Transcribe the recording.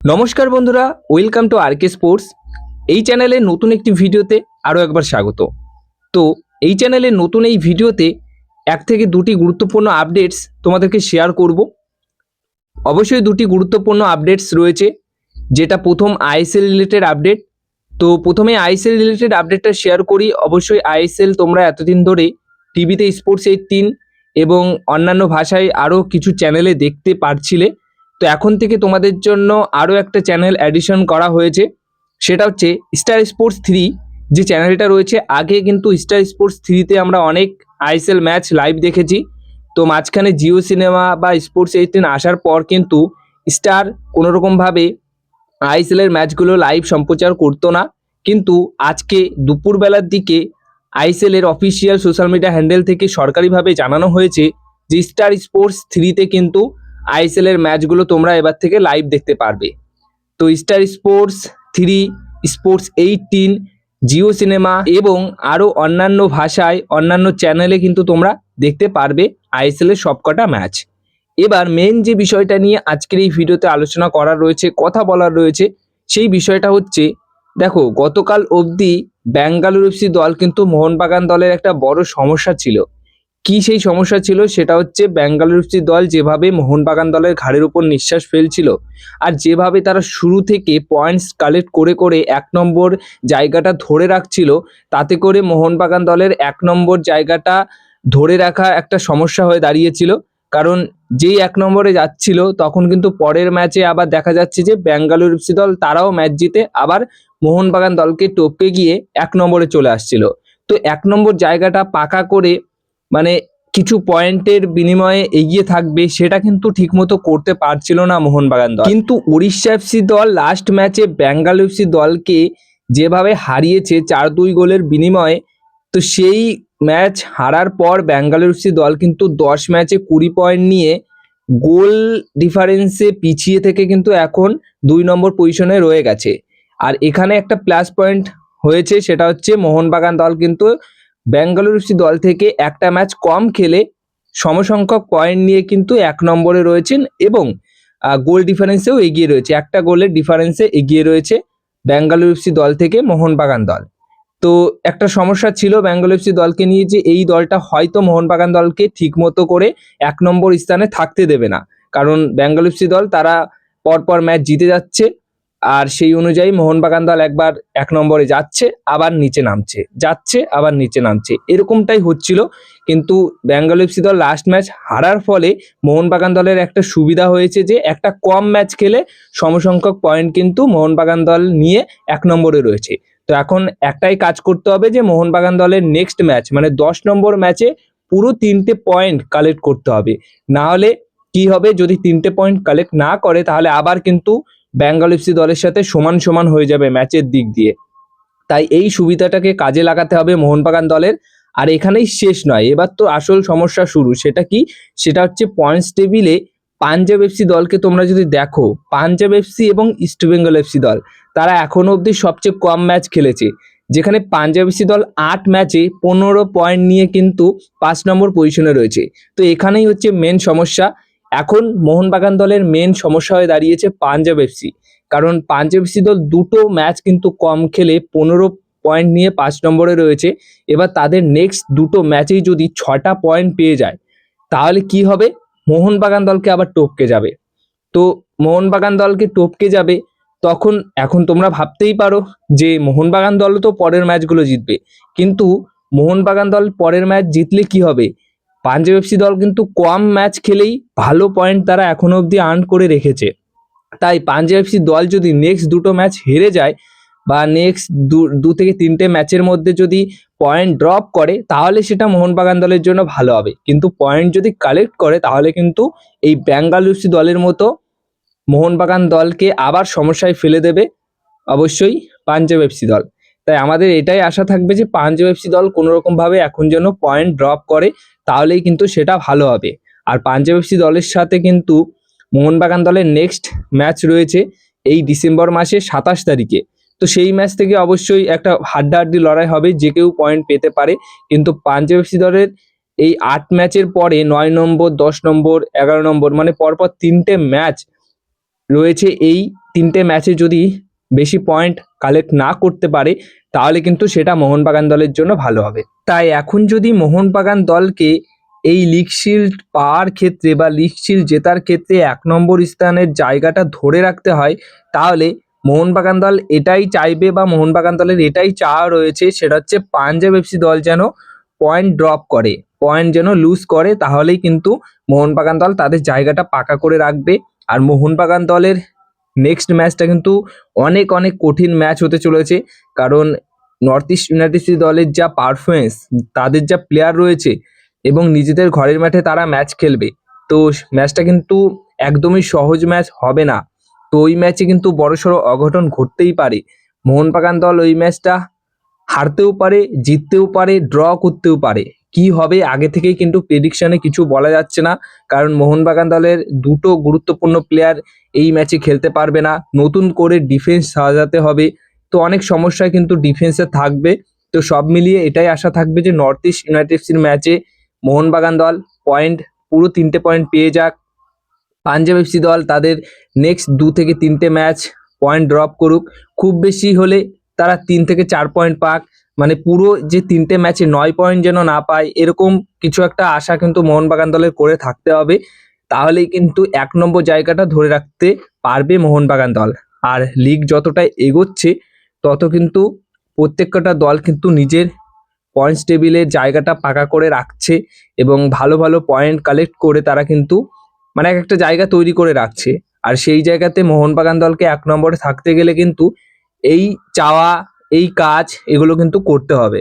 নমস্কার বন্ধুরা, welcome to R K sports. এই চ্যানেলে নতুন একটি ভিডিওতে আরও একবার স্বাগত। তো এই চ্যানেলে নতুন এই ভিডিওতে এক থেকে দুটি গুরুত্বপূর্ণ আপডেটস তোমাদেরকে শেয়ার করব। অবশ্যই দুটি গুরুত্বপূর্ণ আপডেটস রয়েছে, যেটা প্রথম আইএসএল রিলেটেড আপডেট তো প্রথমে আইএসএল রিলেটেড আপডেটটা শেয়ার করি। অবশ্যই আইএসএল তোমরা এতদিন ধরে টিভিতে স্পোর্টস এইট তিন এবং অন্যান্য ভাষায় আরও কিছু চ্যানেলে দেখতে পারছিলে। তো এখন থেকে তোমাদের জন্য আরও একটা চ্যানেল অ্যাডিশন করা হয়েছে। সেটা হচ্ছে স্টার স্পোর্টস থ্রি যে চ্যানেলটা রয়েছে, আগে কিন্তু স্টার স্পোর্টস থ্রিতে আমরা অনেক আইএসএল ম্যাচ লাইভ দেখেছি। তো মাঝখানে জিও সিনেমা বা স্পোর্টস এইটিন আসার পর কিন্তু স্টার কোনোরকমভাবে আইএসএলের ম্যাচগুলো লাইভ সম্প্রচার করতো না। কিন্তু আজকে দুপুরবেলার দিকে আইএসএল এর অফিসিয়াল সোশ্যাল মিডিয়া হ্যান্ডেল থেকে সরকারিভাবে জানানো হয়েছে যে স্টার স্পোর্টস থ্রিতে কিন্তু আইএসএল এর ম্যাচগুলো তোমরা এবার থেকে লাইভ দেখতে পারবে। তো star sports three sports eighteen Jio cinema এবং আরও অন্যান্য ভাষায়, অন্যান্য চ্যানেলে কিন্তু তোমরা দেখতে পারবে আইএসএল এর সবকটা ম্যাচ এবার মেন যে বিষয়টা নিয়ে আজকের এই ভিডিওতে আলোচনা করার রয়েছে, কথা বলার রয়েছে, সেই বিষয়টা হচ্ছে, দেখো, গতকাল অবধি ব্যাঙ্গালুরু এফসি দল কিন্তু মোহনবাগান দলের একটা বড় সমস্যা ছিল। কি সেই সমস্যা ছিল সেটা হচ্ছে ব্যাঙ্গালুরু এফসি দল যেভাবে মোহনবাগান দলের ঘাড়ের উপর নিঃশ্বাস ফেলছিল আর যেভাবে তারা শুরু থেকে পয়েন্টস কালেক্ট করে করে এক নম্বর জায়গাটা ধরে রাখছিল, তাতে করে মোহনবাগান দলের এক নম্বর জায়গাটা ধরে রাখা একটা সমস্যা হয়ে দাঁড়িয়েছিল। কারণ যেই এক নম্বরে যাচ্ছিল, তখন কিন্তু পরের ম্যাচে আবার দেখা যাচ্ছে যে ব্যাঙ্গালুরু এফসি দল তারাও ম্যাচ জিতে আবার মোহনবাগান দলকে টপকে গিয়ে এক নম্বরে চলে আসছিল। তো এক নম্বর জায়গাটা পাকা করে মানে কিছু পয়েন্টের বিনিময়ে এগিয়ে থাকবে, সেটা কিন্তু ঠিকমতো করতে পারছিল না মোহনবাগান দল। কিন্তু উড়িষ্যা এফসি দল লাস্ট ম্যাচে বেঙ্গালুরু এফসি দলকে যেভাবে হারিয়েছে চার দুই গোলের বিনিময়ে, তো সেই ম্যাচ হারার পর ব্যাঙ্গালুরু এফসি দল কিন্তু দশ ম্যাচে কুড়ি পয়েন্ট নিয়ে গোল ডিফারেন্সে পিছিয়ে থেকে কিন্তু এখন দুই নম্বর পজিশনে রয়ে গেছে। আর এখানে একটা প্লাস পয়েন্ট হয়েছে, সেটা হচ্ছে মোহনবাগান দল কিন্তু ব্যাঙ্গালুরু এফসি দল থেকে একটা ম্যাচ কম খেলে সমসংখ্যক পয়েন্ট নিয়ে কিন্তু এক নম্বরে রয়েছেন এবং গোল ডিফারেন্সেও এগিয়ে রয়েছে। একটা গোলের ডিফারেন্সে এগিয়ে রয়েছে ব্যাঙ্গালুরু এফসি দল থেকে মোহনবাগান দল। তো একটা সমস্যা ছিল ব্যাঙ্গালুরু এফসি দলকে নিয়ে যে এই দলটা হয়তো মোহনবাগান দলকে ঠিকমতো করে এক নম্বর স্থানে থাকতে দেবে না। কারণ ব্যাঙ্গালুরু এফসি দল তারা পরপর ম্যাচ জিতে যাচ্ছে। আর সেই অনুযায়ী মোহনবাগান দল একবার এক নম্বরে যাচ্ছে, আবার নিচে নামছে। যাচ্ছে, আবার নিচে নামছে। এরকমটাই হচ্ছিল, কিন্তু ব্যাঙ্গালোর এফসি দল লাস্ট ম্যাচ হারার ফলে মোহনবাগান দলের একটা সুবিধা হয়েছে যে, একটা কম ম্যাচ খেলে সমসংখ্যক পয়েন্ট কিন্তু মোহনবাগান দল নিয়ে এক নম্বরে রয়েছে। তো এখন একটাই কাজ করতে হবে যে, মোহনবাগান দলের নেক্সট ম্যাচ মানে দশ নম্বর ম্যাচে পুরো তিনটে পয়েন্ট কালেক্ট করতে হবে। না হলে কি হবে? যদি তিনটে পয়েন্ট কালেক্ট না করে, তাহলে আবার কিন্তু ব্যাঙ্গল এফসি দলের সাথে সমান সমান হয়ে যাবে ম্যাচের দিক দিয়ে। তাই এই সুবিধাটাকে কাজে লাগাতে হবে মোহনবাগান দলের। আর এখানেই শেষ নয়, এবার তো আসল সমস্যা শুরু। সেটা কি? সেটা হচ্ছে পয়েন্টস টেবিলে পাঞ্জাব এফসি দলকে তোমরা যদি দেখো পাঞ্জাব এফসি এবং ইস্ট বেঙ্গল এফসি দল, তারা এখনও অবধি সবচেয়ে কম ম্যাচ খেলেছে। যেখানে পাঞ্জাব এফসি দল আট ম্যাচে পনেরো পয়েন্ট নিয়ে কিন্তু পাঁচ নম্বর পজিশনে রয়েছে। তো এখানেই হচ্ছে মেন সমস্যা। এখন মোহনবাগান দলের মেন সমস্যা হয়ে দাঁড়িয়েছে পাঞ্জাব এফসি। কারণ পাঞ্জাব এফসি দল দুটো ম্যাচ কিন্তু কম খেলে পনেরো পয়েন্ট নিয়ে পাঁচ নম্বরে রয়েছে। এবার তাদের নেক্সট দুটো ম্যাচেই যদি ছটা পয়েন্ট পেয়ে যায়, তাহলে কি হবে? মোহনবাগান দলকে আবার টপকে যাবে। তো মোহনবাগান দলকে টপকে যাবে, তখন এখন তোমরা ভাবতেই পারো যে মোহনবাগান দলও তো পরের ম্যাচগুলো জিতবে। কিন্তু মোহনবাগান দল পরের ম্যাচ জিতলে কি হবে? পাঞ্জাব এফসি দল কিন্তু কম ম্যাচ খেলেই ভালো পয়েন্ট তারা এখনও অবধি আর্ন করে রেখেছে। তাই পাঞ্জাব এফসি দল যদি নেক্সট দুটো ম্যাচ হেরে যায় বা নেক্সট দু দু থেকে তিনটে ম্যাচের মধ্যে যদি পয়েন্ট ড্রপ করে, তাহলে সেটা মোহনবাগান দলের জন্য ভালো হবে। কিন্তু পয়েন্ট যদি কালেক্ট করে, তাহলে কিন্তু এই ব্যাঙ্গালুরু এফসি দলের মতো মোহনবাগান দলকে আবার সমস্যায় ফেলে দেবে অবশ্যই পাঞ্জাব এফসি দল। তাই আমাদের এটাই আশা থাকবে যে পাঞ্জাব এফসি দল কোনোরকমভাবে এখন যেন পয়েন্ট ড্রপ করে, তাহলেই কিন্তু সেটা ভালো হবে। আর পাঞ্জাব এফসি দলের সাথে কিন্তু মোহনবাগান দলের নেক্সট ম্যাচ রয়েছে এই ডিসেম্বর মাসে সাতাশ তারিখে। তো সেই ম্যাচ থেকে অবশ্যই একটা হাড্ডাহাড্ডি লড়াই হবে, যে কেউ পয়েন্ট পেতে পারে। কিন্তু পাঞ্জাব এফসি দলের এই আট ম্যাচের পরে নয় নম্বর, দশ নম্বর, এগারো নম্বর মানে পরপর তিনটে ম্যাচ রয়েছে। এই তিনটে ম্যাচে যদি বেশি পয়েন্ট কালেক্ট না করতে পারে, তাহলে কিন্তু সেটা মোহনবাগান দলের জন্য ভালো হবে। তাই এখন যদি মোহনবাগান দলকে এই লিগ শিল্ড পাওয়ার ক্ষেত্রে বা লিগ জেতার ক্ষেত্রে এক নম্বর স্থানের জায়গাটা ধরে রাখতে হয়, তাহলে মোহনবাগান দল এটাই চাইবে বা মোহনবাগান দলের এটাই চাওয়া রয়েছে, সেটা হচ্ছে পাঞ্জাব এফসি দল যেন পয়েন্ট ড্রপ করে পয়েন্ট যেন লুজ করে, তাহলেই কিন্তু মোহনবাগান দল তাদের জায়গাটা পাকা করে রাখবে। আর মোহনবাগান দলের নেক্সট ম্যাচটা কিন্তু অনেক অনেক কঠিন ম্যাচ হতে চলেছে। কারণ নর্থ ইস্ট ইউনাইটেড দলের যা পারফরমেন্স তাদের যা প্লেয়ার রয়েছে এবং নিজেদের ঘরের মাঠে তারা ম্যাচ খেলবে। তো ম্যাচটা কিন্তু একদমই সহজ ম্যাচ হবে না। তো ওই ম্যাচে কিন্তু বড়সড় অঘটন ঘটতেই পারে। মোহনবাগান দল ওই ম্যাচটা হারতেও পারে, জিততেও পারে ড্র করতেও পারে। কি হবে আগে থেকেই কিন্তু প্রেডিকশনে কিছু বলা যাচ্ছে না। কারণ মোহনবাগান দলের দুটো গুরুত্বপূর্ণ প্লেয়ার এই ম্যাচে খেলতে পারবে না। নতুন করে ডিফেন্স সাজাতে হবে। তো অনেক সমস্যায় কিন্তু ডিফেন্সে থাকবে। তো সব মিলিয়ে এটাই আশা থাকবে যে নর্থ ইস্ট ইউনাইটেডসির ম্যাচে মোহনবাগান দল পয়েন্ট পুরো তিনটে পয়েন্ট পেয়ে যাক। পাঞ্জাব এফসি দল তাদের নেক্সট দু থেকে তিনটে ম্যাচ পয়েন্ট ড্রপ করুক। খুব বেশি হলে তারা তিন থেকে চার পয়েন্ট পাক। মানে পুরো যে তিনটে ম্যাচে নয় পয়েন্ট যেন না পায়, এরকম কিছু একটা আশা কিন্তু মোহনবাগান দলের করে থাকতে হবে। তাহলেই কিন্তু এক নম্বর জায়গাটা ধরে রাখতে পারবে মোহনবাগান দল। আর লিগ যতটা এগোচ্ছে, তত কিন্তু প্রত্যেকটা দল কিন্তু নিজের পয়েন্টস টেবিলের জায়গাটা পাকা করে রাখছে এবং ভালো ভালো পয়েন্ট কালেক্ট করে তারা কিন্তু মানে এক একটা জায়গা তৈরি করে রাখছে। আর সেই জায়গাতে মোহনবাগান দলকে এক নম্বরে থাকতে গেলে কিন্তু এই চাওয়া এই কাজ এগুলো কিন্তু করতে হবে।